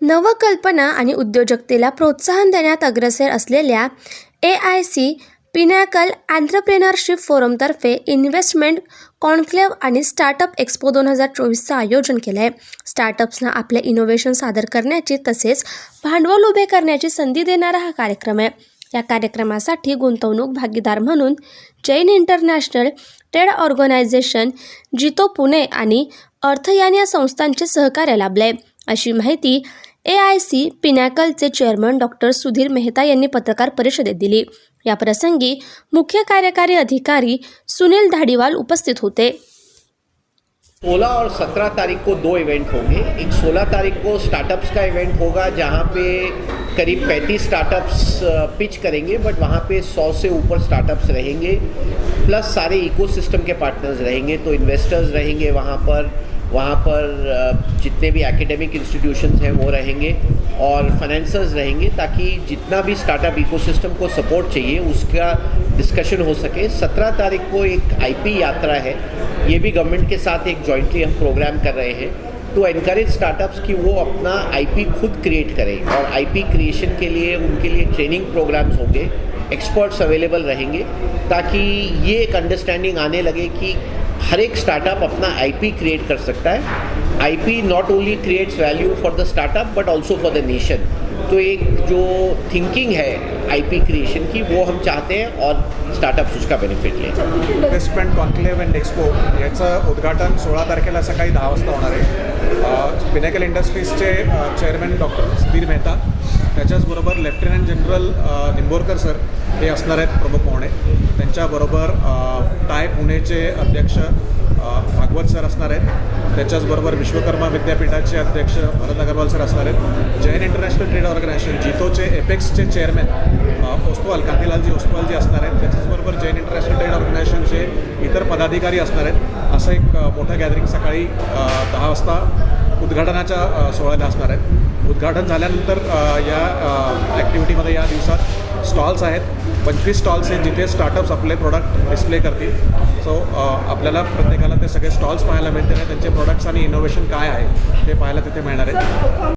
नवकल्पना आणि उद्योजकतेला प्रोत्साहन देण्यात अग्रसर असलेल्या A I C pinnacle entrepreneurship फोरमतर्फे investment conclave आणि स्टार्टअप एक्स्पो दोन हजार चोवीसचं आयोजन केलं आहे स्टार्टअप्सना आपले इनोव्हेशन सादर करण्याची तसेच भांडवल उभे करण्याची संधी देणारा हा कार्यक्रम आहे. या कार्यक्रमासाठी गुंतवणूक भागीदार म्हणून जैन इंटरनॅशनल ट्रेड ऑर्गनायझेशन जितो पुणे आणि अर्थयान या संस्थांचे सहकार्य लाभले अशी माहिती ए आय सी पिनॅकलचे चेअरमन डॉक्टर सुधीर मेहता यांनी पत्रकार परिषदेत दिली. या प्रसंगी मुख्य कार्यकारी अधिकारी सुनील धाडीवाल उपस्थित होते. 16 और 17 तारीख को दो इवेंट होंगे. एक 16 तारीख को स्टार्टअप्स का इवेंट होगा जहां पे करीब 35 स्टार्टअप्स पिच करेंगे बट वहां पे 100 से ऊपर स्टार्टअप्स रहेंगे प्लस सारे इकोसिस्टम के पार्टनर्स रहेंगे तो इन्वेस्टर्स रहेंगे वहां पर. वहाँ पर जितने भी एकेडमिक इंस्टीट्यूशंस हैं, वो रहेंगे और फाइनेंसर्स रहेंगे ताकि जितना भी स्टार्टअप इकोसिस्टम को सपोर्ट चाहिए, उसका डिस्कशन हो सके। सत्रह तारीख को एक आईपी यात्रा है। ये भी गवर्नमेंट के साथ एक जॉइंटली हम प्रोग्राम कर रहे हैं। टू एनकरेज स्टार्टअप्स कि वो अपना आईपी खुद क्रिएट करें और आईपी क्रिएशन के लिए, उनके लिए ट्रेनिंग प्रोग्राम्स होंगे। एक्सपर्ट्स अवेलेबल रहेंगे ताकि ये एक अंडरस्टैंडिंग आने लगे कि हर एक स्टार्टअप अपना आईपी क्रिएट कर सकता है। IP not only creates value for the startup but also for the nation तो एक जो थिंकिंग है आईपी क्रिएशन की वो हम चाहते हैं और स्टार्टअप्स उसका बेनिफिट लें। इन्व्हेस्टमेंट कॉन्क्लेव अँड एक्सपो याचं उद्घाटन सोळा तारखेला सकाळी दहा वाजता होणार आहे. पिनेकल इंडस्ट्रीजचे चेअरमॅन डॉक्टर सुधीर मेहता त्याच्याचबरोबर लेफ्टनंट जनरल निंबोरकर सर हे असणार आहेत प्रमुख पाहुणे. त्यांच्याबरोबर टाय पुणेचे अध्यक्ष भागवत सर असणार आहेत. त्याच्याचबरोबर विश्वकर्मा विद्यापीठाचे अध्यक्ष भरत अगरवाल सर असणार आहेत. जैन इंटरनॅशनल ट्रेड ऑर्गनायझेशन जितोचे एपेक्सचे चेअरमॅन ओस्तवाल कांतीलालजी ओस्तवालजी असणार आहेत. त्याच्याचबरोबर जैन इंटरनॅशनल ट्रेड ऑर्गनायझेशनचे इतर पदाधिकारी असणार आहेत. असं एक मोठं गॅदरिंग सकाळी दहा वाजता उद्घाटनाच्या सोहळ्याला असणार आहेत. उद्घाटन झाल्यानंतर या ॲक्टिव्हिटीमध्ये या दिवसात स्टॉल्स आहेत. पंचवीस स्टॉल्स आहेत जिथे स्टार्टअप्स आपले प्रोडक्ट डिस्प्ले करतील. सो आपल्याला प्रत्येकाला ते सगळे स्टॉल्स पाहायला मिळतील आणि त्यांचे प्रोडक्ट्स आणि इनोव्हेशन काय आहे ते पाहायला तिथे मिळणार आहे.